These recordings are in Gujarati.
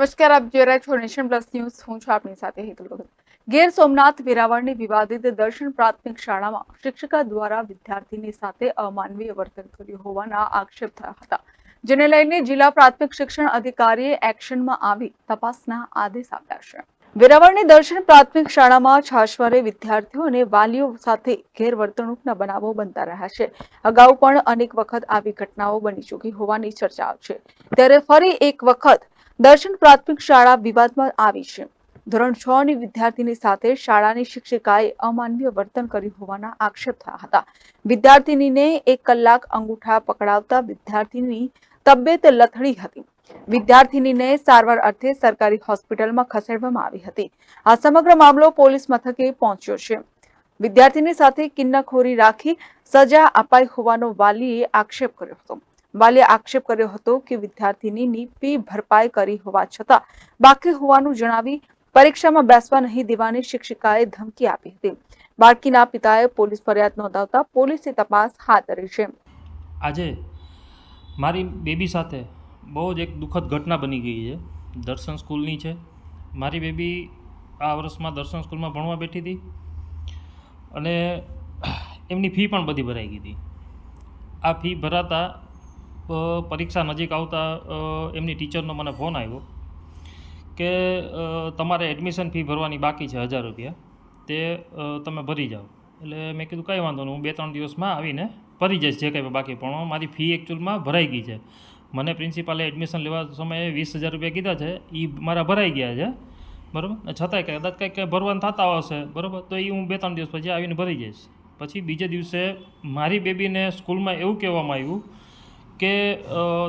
નમસ્કાર, આપ જોઈ રહ્યા છો નેશન પ્લસ ન્યૂઝ. હું છું આપની સાથે હેતુલ ગીર સોમનાથ વેરાવળની વિવાદિત દર્શન પ્રાથમિક શાળામાં શિક્ષિકા દ્વારા વિદ્યાર્થીની સાથે અમાનવીય વર્તન કર્યું હોવાના આક્ષેપ થયા હતા, જેને લઈને જિલ્લા પ્રાથમિક શિક્ષણ અધિકારીએ એક્શનમાં આવી તપાસના આદેશ આપ્યા છે. વેરાવળની દર્શન પ્રાથમિક શાળામાં છાશવારે વિદ્યાર્થીઓ અને વાલીઓ સાથે ગેરવર્તણૂકના બનાવો બનતા રહ્યા છે. અગાઉ પણ અનેક વખત આવી ઘટનાઓ બની ચૂકી હોવાની ચર્ચાઓ છે. ત્યારે ફરી એક વખત દર્શન પ્રાથમિક શાળા વિવાદમાં આવી છે. ધોરણ છ ની વિદ્યાર્થીની સાથે શાળાની શિક્ષિકાએ અમાનવીય વર્તન કર્યું હોવાના આક્ષેપ થયા હતા. વિદ્યાર્થીનીને એક કલાક અંગૂઠા પકડાવતા વિદ્યાર્થીની તબિયત લથડી હતી. વિદ્યાર્થીનીને સારવાર અર્થે સરકારી હોસ્પિટલમાં ખસેડવામાં આવી હતી. આ સમગ્ર મામલો પોલીસ મથકે પહોંચ્યો છે. વિદ્યાર્થીની સાથે કિન્નખોરી રાખી સજા અપાઈ હોવાનો વાલીએ આક્ષેપ કર્યો હતો. વાલીએ આક્ષેપ કર્યો હતો કે વિદ્યાર્થીનીની ફી ભરપાઈ કરી હોવા છતાં બાકી હોવાનું જણાવી પરીક્ષામાં બેસવા નહીં દેવાની શિક્ષિકાએ ધમકી આપી હતી. બાળકીના પિતાએ પોલીસ ફરિયાદ નોંધાવતા પોલીસે તપાસ હાથ ધરી છે. આજે મારી બેબી સાથે બહુ જ એક દુઃખદ ઘટના બની ગઈ છે. દર્શન સ્કૂલની છે. મારી બેબી આ વર્ષમાં દર્શન સ્કૂલમાં ભણવા બેઠી હતી અને એમની ફી પણ બધી ભરાઈ ગઈ હતી. આ ફી ભરાતા પરીક્ષા નજીક આવતા એમની ટીચરનો મને ફોન આવ્યો કે તમારે એડમિશન ફી ભરવાની બાકી છે હજાર રૂપિયા. તે તમે ભરી જાઓ. એટલે મેં કીધું, કાંઈ વાંધો નહીં, હું બે ત્રણ દિવસમાં આવીને ભરી જઈશ જે કંઈ બાકી, પણ મારી ફી એકચ્યુઅલમાં ભરાઈ ગઈ છે. મને પ્રિન્સિપાલે એડમિશન લેવા સમયે વીસ હજાર રૂપિયા કીધા છે. એ મારા ભરાઈ ગયા છે. બરાબર? ને છતાંય કદાચ કંઈક કંઈ ભરવાનું થતા હશે, બરાબર? તો એ હું બે ત્રણ દિવસ પછી આવીને ભરી જઈશ. પછી બીજે દિવસે મારી બેબીને સ્કૂલમાં એવું કહેવામાં આવ્યું કે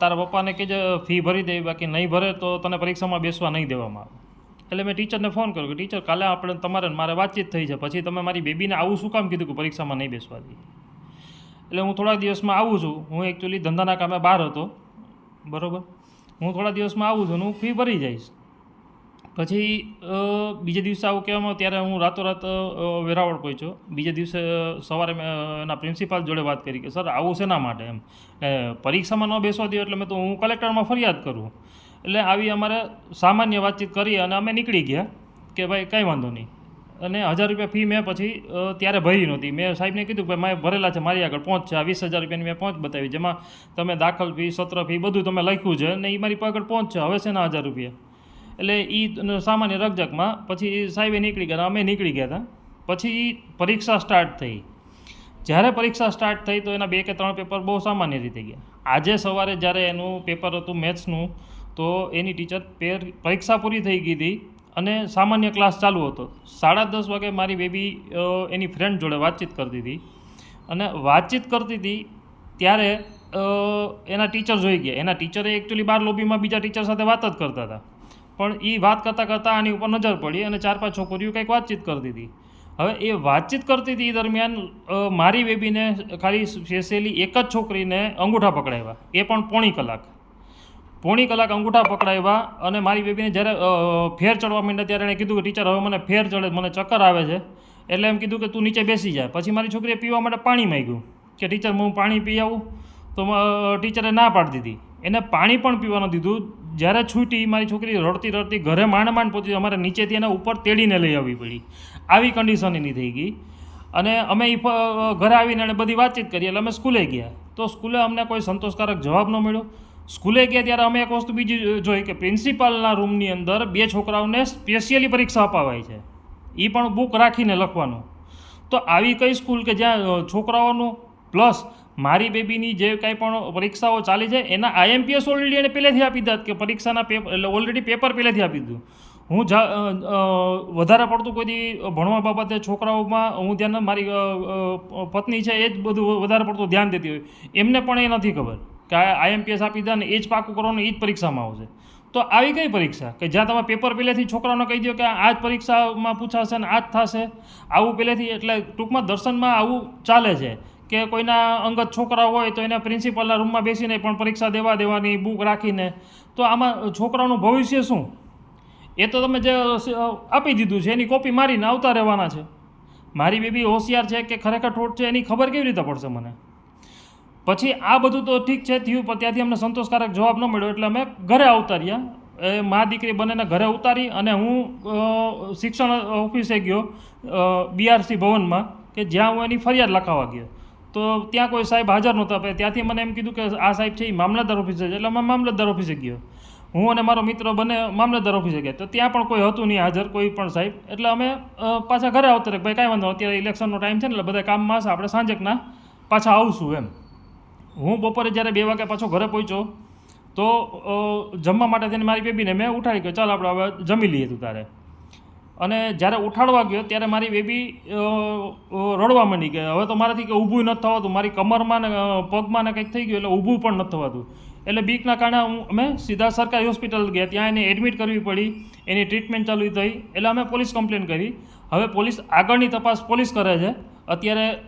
તારા પપ્પાને કે જે ફી ભરી દેવી બાકી નહીં ભરે તો તને પરીક્ષામાં બેસવા નહીં દેવામાં એટલે મેં ટીચરને ફોન કર્યો કે, ટીચર, કાલે આપણે તમારે મારે વાતચીત થઈ છે. પછી તમે મારી બેબીને આવું શું કામ કીધું કે પરીક્ષામાં નહીં બેસવા દઈએ એટલે હું થોડા દિવસમાં આવું છું. હું એકચ્યુઅલી ધંધાના કામે બહાર હતો. બરાબર? હું થોડા દિવસમાં આવું છું હું ફી ભરી જઈશ. પછી બીજા દિવસે આવું કહેવામાં ત્યારે હું રાતોરાત વેરાવળ પહોંચ્યો. બીજે દિવસે સવારે મેં એના પ્રિન્સિપાલ જોડે વાત કરી કે, સર, આવું શેના માટે? એમ. પરીક્ષામાં ન બેસવા દો એટલે મેં તો, હું કલેક્ટરમાં ફરિયાદ કરું. એટલે આવી અમારે સામાન્ય વાતચીત કરી અને અમે નીકળી ગયા કે, ભાઈ, કાંઈ વાંધો નહીં. અને હજાર રૂપિયા ફી મેં પછી ત્યારે ભરી નહોતી. મેં સાહેબને કીધું કે મેં ભરેલા છે, મારી આગળ પહોંચ છે. આ વીસ હજાર રૂપિયાની મેં પહોંચ બતાવી. જેમાં તમે દાખલ ફી, સત્ર ફી બધું તમે લખ્યું છે અને એ મારી આગળ પહોંચ છે. હવે છે ને હજાર રૂપિયા? એટલે એ સામાન્ય રકજકમાં પછી સાહેબે નીકળી ગયા અમે નીકળી ગયા હતા. પછી પરીક્ષા સ્ટાર્ટ થઈ. જ્યારે પરીક્ષા સ્ટાર્ટ થઈ તો એના બે કે ત્રણ પેપર બહુ સામાન્ય રીતે ગયા. આજે સવારે જ્યારે એનું પેપર હતું મેથ્સનું, તો એની ટીચર પેર પરીક્ષા પૂરી થઈ ગઈ હતી અને સામાન્ય ક્લાસ ચાલુ હતો. સાડા દસ વાગે મારી બેબી એની ફ્રેન્ડ જોડે વાતચીત કરતી હતી. અને વાતચીત કરતી હતી ત્યારે એના ટીચર જોઈ ગયા. એના ટીચરે એકચ્યુઅલી બાર લોબીમાં બીજા ટીચર સાથે વાત જ કરતા હતા. પણ એ વાત કરતાં કરતાં આની ઉપર નજર પડી અને ચાર પાંચ છોકરીઓ કંઈક વાતચીત કરતી હતી હવે એ વાતચીત કરતી હતી દરમિયાન મારી બેબીને ખાલી સ્પેશિયલી એક જ છોકરીને અંગૂઠા પકડાવ્યા. એ પણ પોણી કલાક. પોણી કલાક અંગૂઠા પકડાવ્યા અને મારી બેબીને જ્યારે ફેર ચડવા માંડ્યા ત્યારે એણે કીધું કે, ટીચર, હવે મને ફેર ચડે, મને ચક્કર આવે છે. એટલે એમ કીધું કે, તું નીચે બેસી જાય પછી મારી છોકરીએ પીવા માટે પાણી માંગ્યું કે, ટીચર, હું પાણી પી આવું. તો ટીચરે ના પાડી દીધી. એને પાણી પણ પીવાનું દીધું જ્યારે છૂટી મારી છોકરી રડતી રડતી ઘરે માંડ માંડ પહોંચી અમારે નીચેથી એના ઉપર તેડીને લઈ આવવી પડી. આવી કન્ડિશન એની થઈ ગઈ. અને અમે એ ઘરે આવીને એને બધી વાતચીત કરી એટલે અમે સ્કૂલે ગયા. તો સ્કૂલે અમને કોઈ સંતોષકારક જવાબ ન મળ્યો. સ્કૂલે ગયા ત્યારે અમે એક વસ્તુ બીજી જોઈ કે પ્રિન્સિપાલના રૂમની અંદર બે છોકરાઓને સ્પેશિયલી પરીક્ષા અપાવાય છે. એ પણ બુક રાખીને લખવાનું. તો આવી કઈ સ્કૂલ કે જ્યાં છોકરાઓનું પ્લસ મારી બેબીની જે કાંઈ પણ પરીક્ષાઓ ચાલી છે, એના આઈએમપીએસ ઓલરેડી એને પહેલેથી આપી દીધા કે પરીક્ષાના પેપર એટલે ઓલરેડી પેપર પહેલેથી આપી દીધું. હું જા વધારે પડતું કોઈ ભણવા બાબતે છોકરાઓમાં હું ધ્યાન મારી પત્ની છે, એ જ બધું વધારે પડતું ધ્યાન દેતી હોય. એમને પણ એ નથી ખબર કે આઈએમપીએસ આપી દીધા ને એ જ પાકું કરવાનું, એ જ પરીક્ષામાં આવશે. તો આવી કઈ પરીક્ષા? કે જ્યાં તમે પેપર પહેલેથી છોકરાઓને કહી દો કે આ જ પરીક્ષામાં પૂછાશે ને આ જ થશે, આવું પહેલેથી એટલે ટૂંકમાં દર્શનમાં આવું ચાલે છે. કે કોઈના અંગત છોકરા હોય તો એને પ્રિન્સિપાલના રૂમમાં બેસીને પણ પરીક્ષા દેવા દેવાની બુક રાખીને, તો આમાં છોકરાઓનું ભવિષ્ય શું? એ તો તમે જે આપી દીધું છે, એની કોપી મારીને આવતા રહેવાના છે. મારી બેબી હોશિયાર છે કે ખરેખર ઠોટ છે, એની ખબર કેવી રીતે પડશે મને? પછી આ બધું તો ઠીક છે, થયું, પણ ત્યાંથી અમને સંતોષકારક જવાબ ન મળ્યો, એટલે અમે ઘરે આવતા એ મા દીકરી બંનેને ઘરે ઉતારી અને હું શિક્ષણ ઓફિસે ગયો બીઆરસી ભવનમાં, કે જ્યાં હું એની ફરિયાદ લખાવા ગયો. તો ત્યાં કોઈ સાહેબ હાજર નહોતા ત્યાંથી મને એમ કીધું કે આ સાહેબ છે એ મામલતદાર ઓફિસે છે, એટલે મેં મામલતદાર ઓફિસે ગયો. હું અને મારો મિત્ર બંને મામલતદાર ઓફિસે ગયા. તો ત્યાં પણ કોઈ હતું નહીં હાજર, કોઈ પણ સાહેબ. એટલે અમે પાછા ઘરે આવતા રહે ભાઈ, કાંઈ વાંધો અત્યારે ઇલેક્શનનો ટાઈમ છે ને, એટલે બધા કામમાં છે, આપણે સાંજકના પાછા આવશું એમ. હું બપોરે જ્યારે બે વાગે પાછો ઘરે પહોંચ્યો, તો જમવા માટે તેને મારી બેબીને મેં ઉઠાડી ગયો ચાલ આપણે હવે જમી લઈએ તું તારે. અને જ્યારે ઉઠાડવા ગયો ત્યારે મારી બેબી રડવા માંડી કે હવે તો મારાથી કે ઊભું નથી થવાતું. મારી કમરમાં ને પગમાં ને કંઈક થઈ ગયું એટલે ઊભું પણ નથી થવાતું. એટલે બીકના કારણે હું, અમે સીધા સરકારી હોસ્પિટલ ગયા. ત્યાં એને એડમિટ કરવી પડી. એની ટ્રીટમેન્ટ ચાલુ થઈ. એટલે અમે પોલીસ કમ્પ્લેન કરી. હવે પોલીસ આગળની તપાસ પોલીસ કરે છે. અત્યારે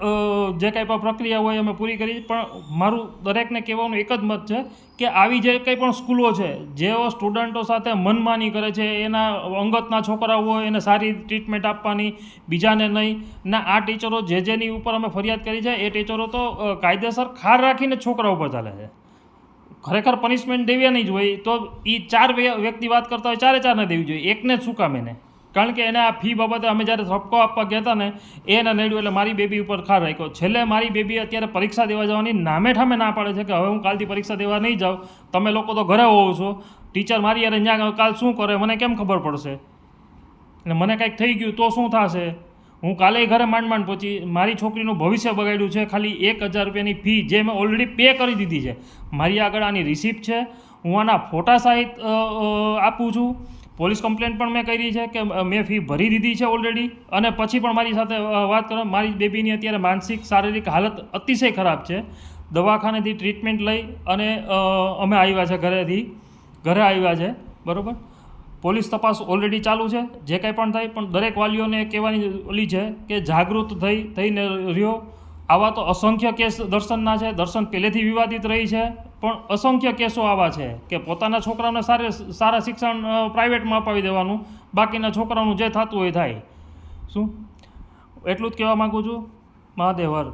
જે કાંઈ પણ પ્રક્રિયા હોય અમે પૂરી કરી, પણ મારું દરેકને કહેવાનું એક જ મત છે કે આવી જે કંઈ પણ સ્કૂલો છે, જેઓ સ્ટુડન્ટો સાથે મનમાની કરે છે, એના અંગતના છોકરાઓ હોય, એને સારી ટ્રીટમેન્ટ આપવાની, બીજાને નહીં, ના, આ ટીચરો જે જેની ઉપર અમે ફરિયાદ કરી છે, એ ટીચરો તો કાયદેસર ખાર રાખીને છોકરા ઉપર ચાલે છે. ખરેખર પનિશમેન્ટ દેવી નહીં જ હોય, તો એ ચાર વ્ય- વ્યક્તિ વાત કરતા હોય, ચારે ચારને દેવી જોઈએ, એકને જ શું કામ એને? કારણ કે એને આ ફી બાબતે અમે જ્યારે ઠપકો આપવા ગયા હતા ને, એ એને નડ્યું એટલે મારી બેબી ઉપર ખાર રાખ્યો. છેલ્લે મારી બેબી અત્યારે પરીક્ષા દેવા જવાની નામે ઠામે ના પાડે છે કે હવે હું કાલથી પરીક્ષા દેવા નહીં જાઉં. તમે લોકો તો ઘરે હોવ છો. ટીચર મારી યાર અહીંયા કાલ શું કરે, મને કેમ ખબર પડશે? અને મને કાંઈક થઈ ગયું તો શું થશે? હું કાલે ઘરે માંડ માંડ પહોંચી, મારી છોકરીનું ભવિષ્ય બગાડ્યું છે, ખાલી એક હજાર રૂપિયાની ફી જે મેં ઓલરેડી પે કરી દીધી છે. મારી આગળ આની રિસિપ્ટ છે. હું આના ફોટા સહિત આપું છું. પોલીસ કમ્પ્લેન પણ મેં કરી છે કે મેં ફી ભરી દીધી છે ઓલરેડી અને પછી પણ મારી સાથે વાત કરો, મારી બેબીની અત્યારે માનસિક, શારીરિક હાલત અતિશય ખરાબ છે. દવાખાનેથી ટ્રીટમેન્ટ લઈ અને અમે આવ્યા છે ઘરેથી. ઘરે આવ્યા છે, બરાબર? પોલીસ તપાસ ઓલરેડી ચાલુ છે. જે કાંઈ પણ થાય, પણ દરેક વાલીઓને કહેવાની ઓલી છે કે જાગૃત થઈ, થઈને રહ્યો. આવા તો અસંખ્ય કેસ દર્શનના છે. દર્શન પહેલેથી વિવાદિત રહી છે. પણ અસંખ્ય કેસો આવા છે કે પોતાના છોકરાઓને સારે સારા શિક્ષણ પ્રાઇવેટમાં અપાવી દેવાનું, બાકીના છોકરાઓનું જે થતું હોય થાય. શું? એટલું જ કહેવા માગું છું. મહાદેવર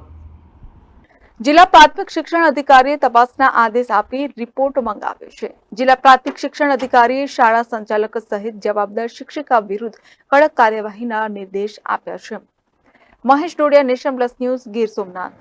જિલ્લા પ્રાથમિક શિક્ષણ અધિકારીએ તપાસના આદેશ આપી રિપોર્ટ મંગાવ્યો છે. જિલ્લા પ્રાથમિક શિક્ષણ અધિકારીએ શાળા સંચાલક સહિત જવાબદાર શિક્ષિકા વિરુદ્ધ કડક કાર્યવાહીના નિર્દેશ આપ્યા છે. Mahesh Dodiya, nation plus news, Gir Somnath.